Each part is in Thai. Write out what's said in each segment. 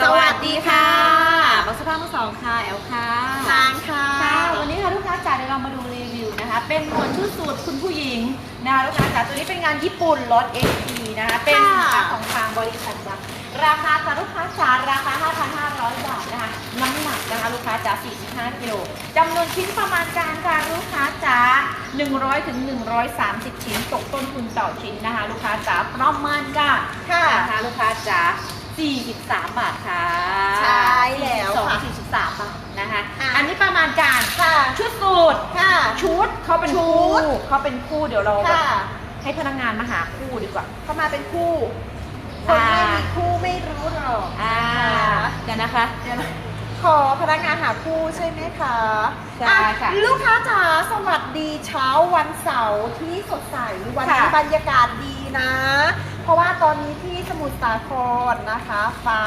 สวัสดีค่ะบักสภาพทั้งสองค่ะ แอลค่ะทางค่ะ ค่ะ วันนี้ค่ะลูกค้าจ๋าเดี๋ยวเรามาดูรีวิวนะคะ เป็นหมวดชุดสูทคุณผู้หญิงนะคะลูกค้าจ๋าตัวนี้เป็นงานญี่ปุ่นรถ AP นะคะ เป็นสินค้าของทางบริษัทจ้ะราคาจ้าลูกค้าจ๋าราคา 5,500 บาทนะคะ น้ำหนักนะคะลูกค้าจ๋า45กิโลจำนวนชิ้นประมาณการค่ะลูกค้าจ๋า100ถึง130 ชิ้นตกต้นทุนต่อชิ้นนะคะ ลูกค้าจ๋าประมาณกันค่ะนะคะลูกค้าจ๋า 43 บาทค่ะใช่แล้วค่ะ 42 43 บาทนะคะ อะ อันนี้ประมาณการค่ะ ชุดสูตรค่ะ ชุดเขาเป็นชุคู่ด เขาเป็นคู่เดี๋ยวเราแบบค่ะ ให้พนักงานมาหาคู่ดีกว่า เข้ามาเป็นคู่ คนไม่มีคู่ไม่รู้หรอก อ่าเดี๋ยวนะคะ เดี๋ยวนะขอพนักงานหาคู่ใช่ไหมคะใช่อ่ค่ะลูกค้าจ๋าสวัสดีเช้าวันเสาร์ที่สดใสวันนี้ค่ะ บรรยากาศดีนะ เพราะว่าตอนนี้ที่สมุทรสาครนะคะ ฟ้า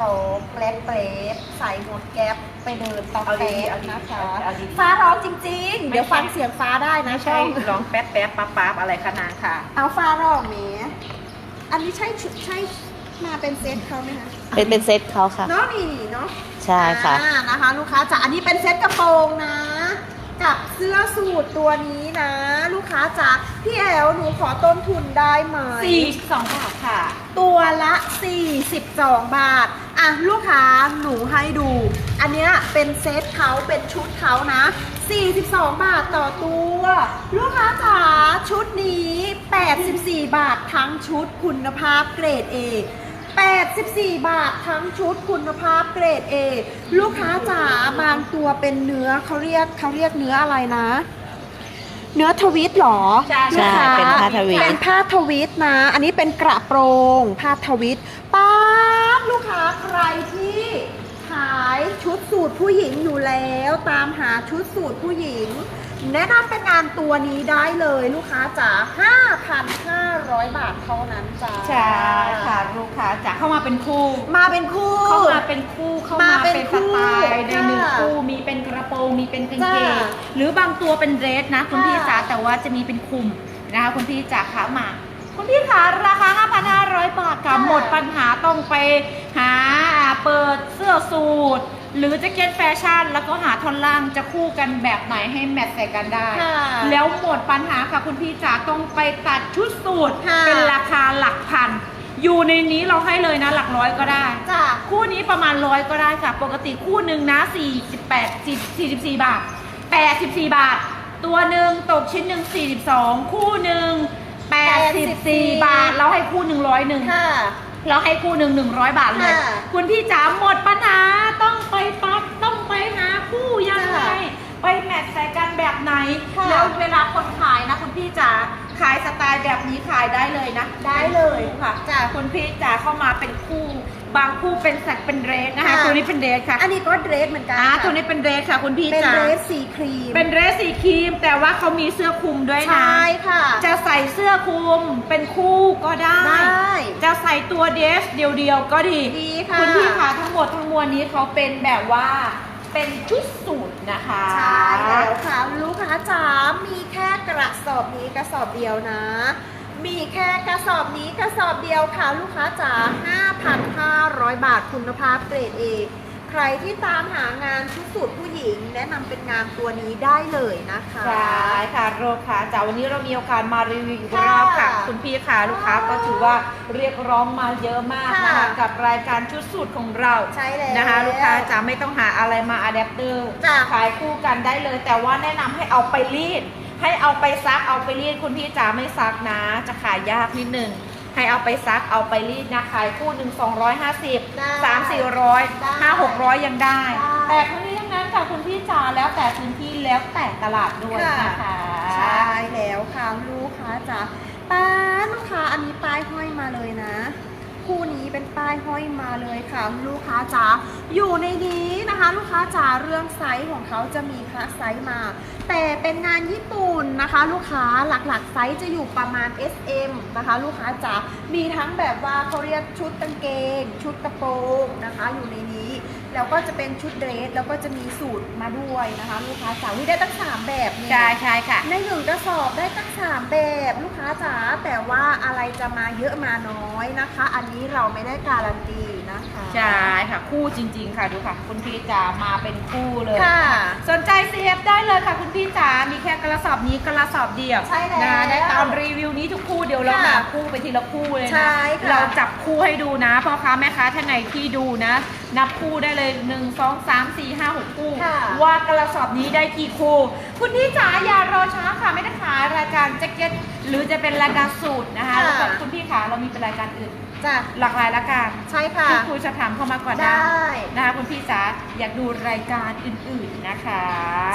ร้องแกลบเปรบใส่หมวกแก๊ปไปเดินตอกเอาแตดีๆกเอาดีๆนะคะเอาดีๆฟ้าร้องจริงๆไม่เดี๋ยวใช่ฟังเสียงฟ้าได้นะไม่ใช่ช่องร้องแป๊บแป๊บปั๊บปั๊บอะไรขนาดค่ะ เอาฟ้าร้องเมอันนี้ใช่ชุดใช่มาเป็นเซตเขาไหมคะ เป็นเป็นเซตเขาค่ะเนาะนี่นี่เนาะ ใช่ค่ะอ่านะคะลูกค้าจ๋าอันนี้เป็นเซตกระโปรงนะ กับเสื้อสูทตัวนี้นะ ลูกค้าจ๋าพี่แอลหนูขอต้นทุนได้ไหม 42 บาทค่ะ ตัวละ 42 บาท อะ ลูกค้าหนูให้ดู อันเนี้ยเป็นเซตเขาเป็นชุดเขานะ 42 บาทต่อตัว ลูกค้าจ๋าชุดนี้ 84 บาททั้งชุดคุณภาพเกรด A 84 บาททั้งชุดคุณภาพเกรด A ลูกค้าจ๋าบางตัวเป็นเนื้อเขาเรียกเขาเรียกเนื้ออะไรนะ เนื้อทวิตเหรอใช่ลูกค้ใช่เป็นผ้าทวีต เป็นผ้าทวิตนะ อันนี้เป็นกระโปรงผ้าทวิตป๊าบลูกค้าใครที่ขายชุดสูตรผู้หญิงอยู่แล้ว ตามหาชุดสูตรผู้หญิง แนะนำเป็นงานตัวนี้ได้เลยลูกค้าจ๋า5,500 บาทเท่านั้นจ้าใช่ค่ะลูกค้าจ๋าเข้ามาเป็นคู่ มาเป็นคู่ เข้ามาเป็นคู่เข้ามามาเป็เป็นนสไตล์คู่ในหนึ่งค่ะคู่มีเป็นกระโปรงมีเป็นกางเกงจ้ะหรือบางตัวเป็นเดรสนะคุณค่ะพี่จ๋าแต่ว่าจะมีเป็นคลุมนะคะคุณพี่จ๋าขามาคุณพี่ขาราคา 5,500 บาทค่ะค่ะหมดปัญหาต้องไปหาเปิดเสื้อสูท หรือจะเก็ตแฟชั่นแล้วก็หาท่อนล่างจะคู่กันแบบไหนให้แมทใส่กันได้ ค่ะแล้วหมดปัญหาค่ะคุณพี่จ๋าต้องไปตัดชุดสูทค่ะ เป็นราคาหลักพัน อยู่ในนี้เราให้เลยนะหลักร้อยก็ได้ จ้าคู่นี้ประมาณร้อยก็ได้ค่ะ ปกติคู่หนึ่งนะ 48 40 44 บาท 84 บาท ตัวหนึ่งตกชิ้นหนึ่ง42 คู่หนึ่ง84 บาท เราให้คู่หนึ่งร้อยหนึ่ง ค่ะ เราให้คู่หนึ่งหนึ่งร้อยบาทเลย ค่ะ คุณพี่จ๋าหมดปัญหาต้อง ไปปั๊บต้องไปหาคู่ยังไงค่ะไปแมทใส่กันแบบไหน ค่ะ แล้วเวลาคนขายนะคุณพี่จ๋าขายสไตล์แบบนี้ขายได้เลยนะ ได้เลยค่ะจ้ะคุณพี่จ๋าเข้ามาเป็นคู่ บางคู่เป็นแสกเป็นเดรสนะคะ ค่ะ ตัวนี้เป็นเดรสค่ะอันนี้ก็เดรสเหมือนกันอ่าค่ะตัวนี้เป็นเดรสค่ะคุณพี่เป็นจ๋าเดรสสีครีมเป็นเดรสสีครีม แต่ว่าเขามีเสื้อคลุมด้วยใชนะ่ค่ะ จะใส่เสื้อคลุมเป็นคู่ก็ได้ ได้ จะใส่ตัวเดรสเดียวๆก็ดีดีค่ะคุณพี่คะทั้งหมดทั้งมวลนี้เขาเป็นแบบว่าเป็นชุดสูทนะคะ ใช่แล้วค่ะลูกค้าจ๋ามีแค่กระสอบนี้กระสอบเดียวนะ มีแค่กระสอบนี้กระสอบเดียวค่ะลูกค้าจ๋า5,500 บาทคุณภาพเกรดเอใครที่ตามหางานชุดสูตรผู้หญิง แนะนำเป็นงานตัวนี้ได้เลยนะคะใช่ค่ะโรค่ะจากวันนี้เรามีโอกาสมารีวิวอีกค่ะรอบค่ะ คุณพี่ค่ะลูกค้าก็ถือว่าเรียกร้องมาเยอะมากนะคะค่ะกับรายการชุดสูตรของเราใช่แล้วนะคะ ลูกค้าจะไม่ต้องหาอะไรมาอะแดปเตอร์จ้ะขายคู่กันได้เลย แต่ว่าแนะนำให้เอาไปรีด ให้เอาไปซักเอาไปรีดคุณพี่จ๋าไม่ซักนะ จะขายยากนิดนึงให้เอาไปซักเอาไปรีดนะขายคู่หนึ่ง250ได้สามสี่ร้อยได้ห้าหกร้อยยังได้ได้ แต่ทั้งนี้ทั้งนั้นค่ะคุณพี่จ๋าแล้วแต่พื้นที่แล้วแต่ตลาดด้วยนะคะใช่แล้วค่ะลูกค้าจ๋าป้าลูกค้าอันนี้ป้ายห้อยมาเลยนะคู่นี้เป็นป้ายห้อยมาเลยค่ะ ลูกค้าจ๋าอยู่ในนี้นะคะ ลูกค้าจ๋าเรื่องไซส์ของเขาจะมี คละไซส์มา แต่เป็นงานญี่ปุ่นนะคะ ลูกค้าหลักๆไซส์จะอยู่ประมาณ SM นะคะ ลูกค้าจ๋ามีทั้งแบบว่าเขาเรียกชุดกางเกง ชุดกระโปรงนะคะ อยู่ในนี้ แล้วก็จะเป็นชุดเดรสแล้วก็จะมีสูตรมาด้วยนะคะ ลูกค้าจ๋าวิได้ตั้งสามแบบเนี่ยใช่ใช่ค่ะในหนึ่งกระสอบได้ตั้งสามแบบลูกค้าจ๋าแต่ว่าอะไรจะมาเยอะมาน้อยนะคะ อันนี้เราไม่ได้การันตี นะคะใช่ค่ะคู่จริง ๆ ค่ะดูค่ะ คุณพี่จ๋ามาเป็นคู่เลยค่ะ สนใจ CF ได้เลยค่ะ คุณพี่จ๋ามีแค่กระสอบนี้กระสอบเดียวใช่แล้วนะได้ตามรีวิวนี้ทุกคู่เดี๋ยวเราค่ะหาคู่ไปทีละคู่เลยใช่นะค่ะ เราจับคู่ให้ดูนะพ่อค้าแม่ค้าท่านไหนที่ดูนะ นับคู่ได้เลย1 2 3 4 5 6คู่ ค่ะ ว่ากระสอบนี้ได้กี่คู่ คุณพี่จ๋าอย่ารอช้าค่ะไม่ได้ขายรายการแจ็คเก็ตหรือจะเป็นรายการสูตรนะคะค่ะ แล้วก็คุณพี่ขาเรามีเป็นรายการอื่น จ้ะหลากหลายรายการใช่ค่ะที่คุยจะถามเข้ามาก่อนได้ นะคะคุณพี่จ๋าอยากดูรายการอื่นๆนะคะ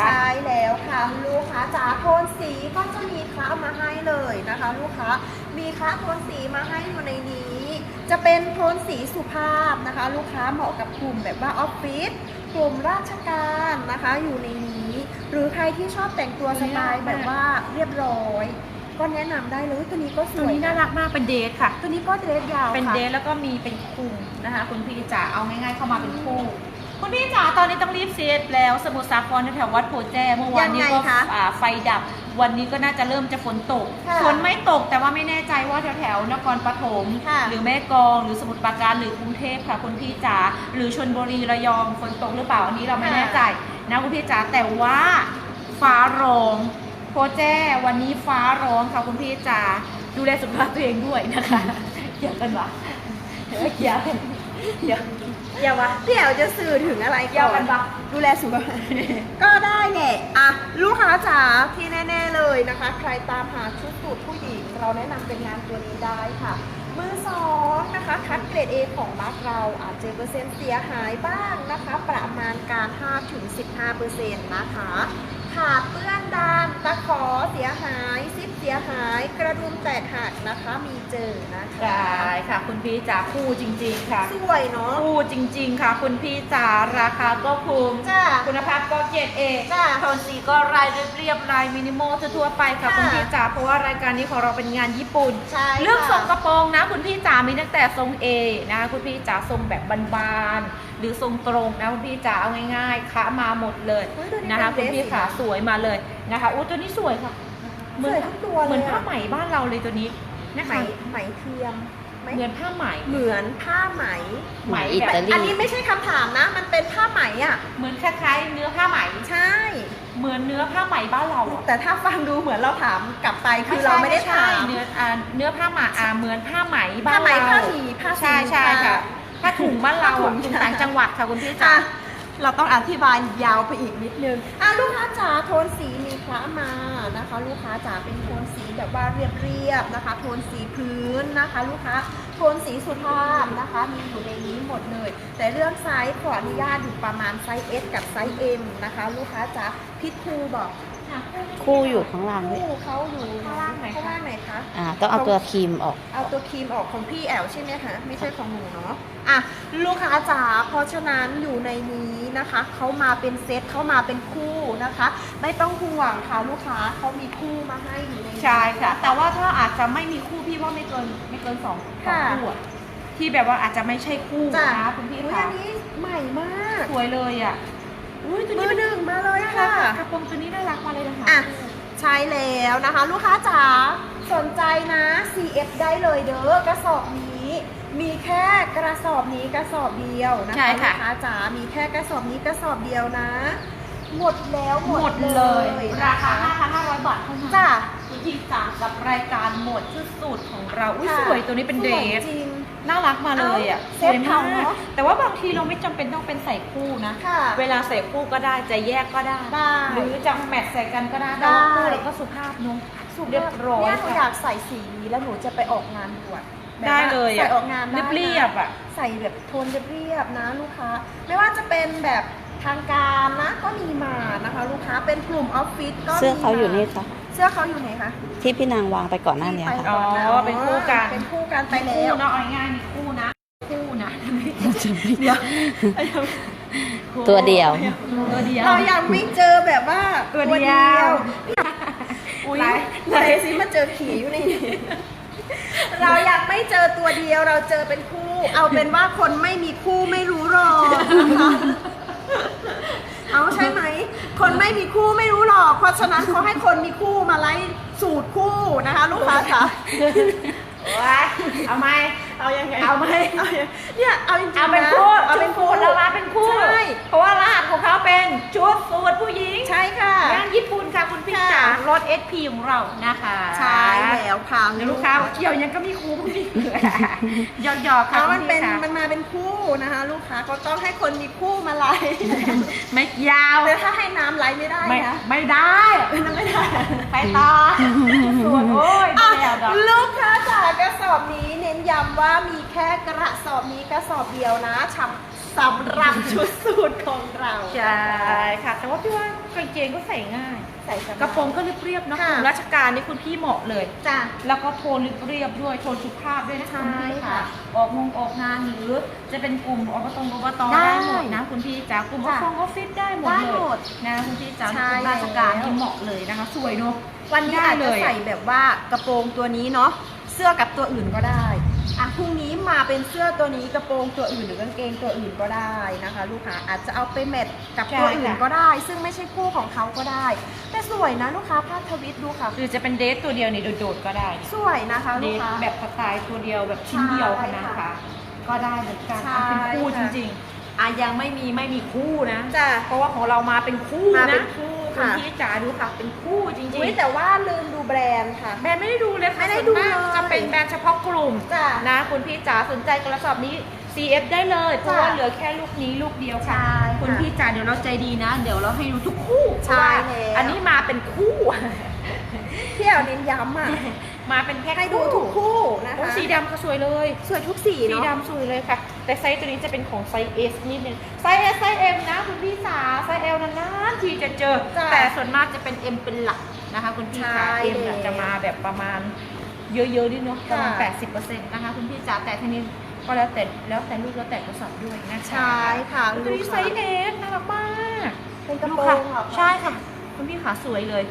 ใช่แล้วค่ะลูกค้าจ๋าโทนสีก็จะมีค้ามาให้เลยนะคะ ลูกค้ามีค้าโทนสีมาให้อยู่ในนี้ จะเป็นโทนสีสุภาพนะคะ ลูกค้าเหมาะกับกลุ่มแบบว่าออฟฟิศกลุ่มราชการนะคะอยู่ในนี้ หรือใครที่ชอบแต่งตัวสไตล์แบบว่าเรียบร้อย ก็แนะนำได้เลยตัวนี้ก็สตัววยนี้น่ารักมากเป็นเดทค่ะ ตัวนี้ก็เดรสยาวเป็นค่ะเดทแล้วก็มีเป็นคู่นะคะ คุณพี่จ๋าเอาง่ายๆเข้ามาเป็นคู่ คุณพี่จ๋าตอนนี้ต้องรีบเซตแล้วสมุทรสาครแถวๆวัดโพแจ้เมื่อวานนี้ยังก็ไงคะอ่าไฟดับ วันนี้ก็น่าจะเริ่มจะฝนตกค่ะฝนไม่ตกแต่ว่าไม่แน่ใจว่าแถวๆนครปฐมค่ะ หรือแม่กลองหรือสมุทรปราการหรือกรุงเทพค่ะคุณพี่จ๋าหรือชนบุรีระยองฝนตกหรือเปล่าอันนี้เราไม่แน่ใจนะคุณพี่จ๋าแต่ว่าฟ้าร้อง โพแจ้วันนี้ฟ้าร้องค่ะคุณพี่จ๋าดูแลสุขภาพตัวเองด้วยนะคะอย่ากันวะอย่าอย่าอย่าวะเดี๋ยวจะสื่อถึงอะไรยาก่วอกันนปะดูแลสุขภาพก็ได้แหละอะลูกค้าจ๋าที่แน่ ๆเลยนะคะ ใครตามหาชุดสูทผู้หญิงเราแนะนำเป็นงานตัวนี้ได้ค่ะมือสองนะคะคัดเกรด A ของบ้านเราอาจเจอเปอร์เซ็นต์เสียหายบ้างนะคะ ประมาณการ 5-15%นะคะ ระดุมแตกหักนะคะ มีเจอนะคะได้ค่ะ คุณพี่จ๋าคู่จริง ๆ ค่ะสวยเนาะคู่จริง ๆ ค่ะ คุณพี่จ๋าราคาก็คุ้มจ้าคุณภาพก็เกรดเอจ้ะโทนสีก็รายเรียบๆลายมินิมอลทั่วๆไปค่ะค่ะคุณพี่จ๋าเพราะว่ารายการนี้ของเราเป็นงานญี่ปุ่นใช่เรื่องค่ะทรงกระโปรงนะ คุณพี่จ๋ามีตั้งแต่ทรง A นะคุณพี่จ๋าทรงแบบบานๆหรือทรงตรงนะคุณพี่จ๋าเอาง่ายๆขามาหมดเลยเฮ้ยตัวนี้นะคะเป็คุณนพี่เดรสขาสวยมาเลยนะคะอู้ตัวนี้สวยค่ะ สวยทุกตัวเลยเหมือนผ้าอะไหมบ้านเราเลยตัวนี้นะไหมคะไหมเทียมไหมเหมือนผ้าไหมเหมือนผ้าไหม ไหมอิแบบตาลี อันนี้ไม่ใช่คำถามนะ มันเป็นผ้าไหมอะ เหมือนคล้ายๆเนื้อผ้าไหม ใช่ เหมือนเนื้อผ้าไหมบ้านเราอะแต่ถ้าฟังดูเหมือนเราถามกลับไปคือเราไม่ได้ใช่ถามเนื้ออ่าเนื้อผ้าไหมอ่าเหมือนผ้าไหมบ้าผ้านไหมเราผ้าหมีผ้าสีใช่ใช่ค่ะผ้าถุงบ้านเราผ้าถุอะงถุงต่างจังหวัดค่ะคุณพี่จ๋า อะ เราต้องอธิบายยาวไปอีกนิดนึงอะลูกค้าจ๋าโทนสีมีคละมานะคะ ลูกค้าจ๋าเป็นโทนสีแบบว่าเรียบๆนะคะ โทนสีพื้นนะคะ ลูกค้าโทนสีสุภาพนะคะ มีอยู่ในนี้หมดเลย แต่เรื่องไซส์ขออนุญาตอยู่ประมาณไซส์ S กับไซส์ M นะคะ ลูกค้าจ๋าพิทคูบอก คู่อยู่ข้างล่างด้วย คู่เขาอยู่ข้างล่างไหนคะข้างล่างไหนคะ อ่า ต้องเอาตัวครีมออก เอาตัวครีมออกของพี่แอลใช่ไหมคะ ไม่ใช่ของหนูเนาะ อะ ลูกค้าจ๋า เพราะฉะนั้นอยู่ในนี้นะคะ เขามาเป็นเซตเขามาเป็นคู่นะคะ ไม่ต้องห่วงค่ะลูกค้าเขามีคู่มาให้อยู่ในนี้ใช่ค่ะ แต่ว่าถ้าอาจจะไม่มีคู่พี่ว่าไม่เกินไม่เกินสองสองค่ะคู่อะที่แบบว่าอาจจะไม่ใช่คู่จ้ะนะคุณพี่อุ๊ยค่ะอันนี้ใหม่มาก สวยเลยอะ อุ้ยตัวมืนี้อหนึ่งมาเลยน่ารัค่ะ กอะกระโปรงตัวนี้น่ารักมาเลยนะคะอะ ใช่แล้วนะคะ ลูกค้าจ๋าสนใจนะ CF ได้เลยเด้อกระสอบนี้ มีแค่กระสอบนี้กระสอบเดียวนะใช่คะลูค่ะกค้าจ๋ามีแค่กระสอบนี้กระสอบเดียวนะ หมดแล้วหมหมดดเลเลยยรานะคาคะ5,500 บาทเท่านั้นจ้าคุณพี่จ๋ากับรายการหมดชุดสูตรของเรา อุ้ยค่ะสวยตัวนี้เป็นเดรสวยสจริง น่ารักมาเลยอะเอ้าสวยเซฟมาเทาเนกอะแต่ว่าบางทีเราไม่จำเป็นต้องเป็นใส่คู่นะค่ะเวลาใส่คู่ก็ได้จะแยกก็ได้ได้หรือจะแมทใส่กันก็ได้ได้แต่ว่าคู่เราก็สุภาพเนุ่มสุดเรียบร้อยเนี่ยหนูค่ะอยากใส่สีนี้แล้วหนูจะไปออกงานบวชแบบได้ว่าเลยใส่อะออกงานได้นะเรียบๆอะใส่แบบโทนเรียบๆนะลูกค้า ไม่ว่าจะเป็นแบบทางการนะก็มีมานะคะ ลูกค้าเป็นกลุ่มออฟฟิศก็มีเสื้อเขาอยู่นี่ค่ะ เสื้อเขาอยู่ไหนคะที่พี่นางวางไปก่อนหน้านี้ไปค่ะ ก่นะอ๋อเป็นคู่กัน เป็นคู่กันไปแล้คู่วเนาะเอาง่ายๆมีคู่นะ คู่นะเดี๋ยวตัวเดียว ตัวเดียว เรายังไม่เจอแบบว่าตัวเดียว อุ้ยไหนไหนสิมาเจอขี่อยู่นี่ เราอยากไม่เจอตัวเดียวเราเจอเป็นคู่ เอาเป็นว่าคนไม่มีคู่ไม่รู้หรอกนะคะเอาใช่ไหม คนไม่มีคู่ไม่รู้หรอกเพราะฉะนั้นเขาให้คนมีคู่มาไล่สูตรคู่นะคะ ลูกค้าค่ะว้าเอาไหม เอายังไงเอาไหมเนี่ยเอาจริงๆเอาเป็นคู่เอาเป็นคู่แล้วร้านเป็นคู่ ใช่ เพราะว่ารหัสของเขาเป็นชุดสูทผู้หญิง ใช่ค่ะงานญี่ปุ่นค่ะคุณพี่จ๋ารถเอสพีของเรานะคะ ใช่แล้วค่ะลูกค้าเกี่ยวยังก็มีคู่พี่หยอกๆยอกค่ะมันเป็นมันมาเป็นคู่นะคะ ลูกค้าก็ต้องให้คนมีคู่มาไล่ไม่ยาวแต่ถ้าให้น้ำไหลไม่ได้ไม่ได้ไม่ได้ไปต่อส่วนโอ้ยลูกค้า จ๋ากระสอบนี้เน้นย้ำว่ามีแค่กระสอบนี้กระสอบเดียวนะฉ่ำสำหรับชุดสูตรของเราใช่ค่ะ แต่ว่าพี่ว่ากางเกงก็ใส่ง่าย ใส่สบาย กระโปรงก็เรียบๆเนาะค่ะกลุ่มราชการนี่คุณพี่เหมาะเลย จ้ะ แล้วก็โทนเรียบๆด้วยโทนสุภาพด้วยนะคะใช่คุณพี่ค่ะค่ะออกงงออกงานหรือจะเป็นกลุ่มอบตอบตได้ได้หมดนะคุณพี่จ๋ากลุ่มออจ้ะฟฟิศออฟฟิศได้หมดได้เลหมดยนะคุณพี่จ๋าใช่ กลุ่มราชการแล้วนี่เหมาะเลยนะคะ สวยเนาะวันนี้ได้อาจเลจะยใส่แบบว่ากระโปรงตัวนี้เนาะ เสื้อกับตัวอื่นก็ได้อะพรุ่งนี้มาเป็นเสื้อตัวนี้กระโปรงตัวอื่นหรือกางเกงตัวอื่นก็ได้นะคะ ลูกค้าอาจจะเอาไปแมทกับตัวอื่นก็ได้ ซึ่งไม่ใช่คู่ของเขาก็ได้ แต่สวยนะลูกค้าภาพทวิตดูค่ะ หรือจะเป็นเดทตัวเดียวนี่โดดๆก็ได้ สวยนะคะเดลูกทค้าแบบสไตล์ตัวเดียวแบบชิ้นเดียวค่ะใช่นะค่ะคะ ก็ได้เหมือนกันใช่อะเป็นคู่จค่ะริงๆอะยังไม่มีไม่มีคู่นะจ้ะเพราะว่าของเรามาเป็นคู่มานะเป็นคู่ คุณค่ะ พี่จ๋าดูค่ะเป็นคู่จริงอุ้ยๆแต่ว่าลืมดูแบรนด์ค่ะแบรนด์ไม่ได้ดูเลยค่ะไม่ได้ส่วนดูมากเลย จะเป็นแบรนด์เฉพาะกลุ่ม จ้ะ นะคุณพี่จ๋าสนใจกระสอบนี้ CF ได้เลยเพราะจ้ะว่าเหลือแค่ลูกนี้ลูกเดียวค่ะ ใช่ค่ะคุณพี่จ๋าเดี๋ยวเราใจดีนะ เดี๋ยวเราให้ดูทุกคู่ใช่เพราะว่าแล้ว อันนี้มาเป็นคู่ เที่ยวเน้นย้ำอะ มาเป็นแพ็คให้ดูทุกคู่นะโอ้คะสีดำก็สวยเลย สวยทุกสีสีเนาะดำสวยเลยค่ะ แต่ไซส์ตัวนี้จะเป็นของไซส์ S นิดนึง ไซส์ S ไซส์ M นะคุณพี่สาไซส์ L นานๆทีจะเจอ จ้ะแต่ส่วนมากจะเป็น M เป็นหลักนะคะคุณพี่ใช่ขา M เนี่ยแล้วจะมาแบบประมาณเยอะๆนิดเนาะประมาณ ค่ะ 80%นะคะคุณพี่จ๋าแต่ทีนี้ก็แล้วแต่แล้วแต่ลูกแล้วแต่กระสอบด้วยนะคะใช่ค่ะตัวนี้ไซส์ S น่ารักมาก เป็นกระดูโปรค่ะงเหรอคะ ใช่ค่ะ คุณพี่ขาสวยเลย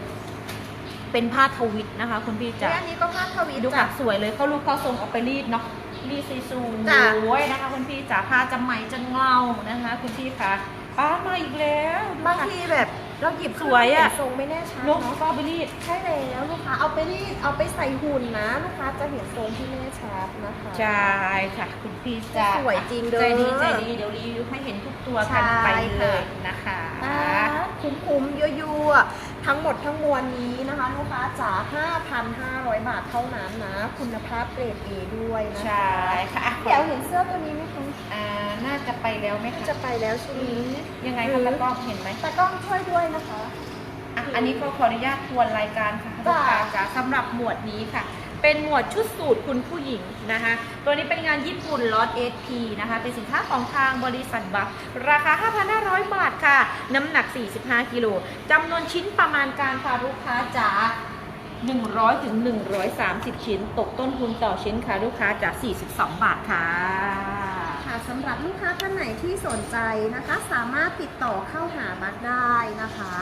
เป็นผ้าทวิตนะคะ คุณพี่จ๋าและอันนี้ก็ภาพทวีดูจ้ะค่ะสวยเลยเขาลูกเขาทรงออกไปรีดเนาะรีดซีซูจ้ะโอ้ยนะคะ คุณพี่จ๋าผ้าจะไหมจะเงานะคะ คุณพี่คะป้ามาอีกแล้วดูบางค่ะทีแบบเราหยิบสวยอะทรงไม่แน่ชัดนกเนาะก็เอาไปรีดใช่แล้วลูกค้าเอาไปรีดเอาไปใส่หุ่นนะลูกค้าจะเห็นทรงที่แน่ชัดนะคะใช่ค่ะคุณพี่จ๋าสวยจริงเด้อใจดีใจดีเดี๋ยวรีวิวให้เห็นทุกตัวกันใช่ไปเลค่ะยนะคะคุ้มคุ้มๆยั่วๆ ทั้งหมดทั้งมวลนี้นะคะลูกค้าจ๋า5,500 บาทเท่านั้นนะ คุณภาพเกรด A ด้วยนะคะใช่ค่ะอะเดี๋ยวเห็นเสื้อตัวนี้ไหมคะอ่าน่าจะไปแล้วไหมคะจะไปแล้วใช่ไหมยังไงคะตะกล้องเห็นไหมตากล้องช่วยด้วยนะคะ อะอันนี้ก็ขออนุญาตทวนรายการค่ะลูกค้าจ๋าสำหรับหมวดนี้ค่ะ เป็นหมวดชุดสูตรคุณผู้หญิงนะคะ ตัวนี้เป็นงานญี่ปุ่นล็อต SP นะคะ เป็นสินค้าของทางบริษัทบัฟราคา 5,500 บาทค่ะ น้ำหนัก 45 กิโลจำนวนชิ้นประมาณการค่ะลูกค้าจ๋า100ถึง130 ชิ้น ตกต้นทุนต่อชิ้นค่ะลูกค้าจ๋า42 บาทค่ะ สำหรับลูกค้าท่านไหนที่สนใจนะคะ สามารถติดต่อเข้าหาบัตรได้นะคะ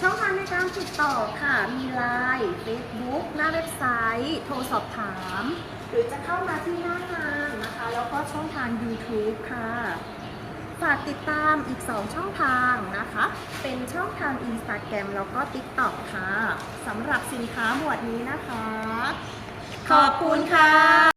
ช่องทางในการติดต่อค่ะ มีไลน์ Facebook หน้าเว็บไซต์ โทรสอบถาม หรือจะเข้ามาที่หน้างานนะคะ แล้วก็ช่องทาง YouTube ค่ะฝากติดตามอีก 2 ช่องทางนะคะ เป็นช่องทาง Instagram แล้วก็ TikTok ค่ะสำหรับสินค้าหมวดนี้นะคะ ขอบคุณค่ะ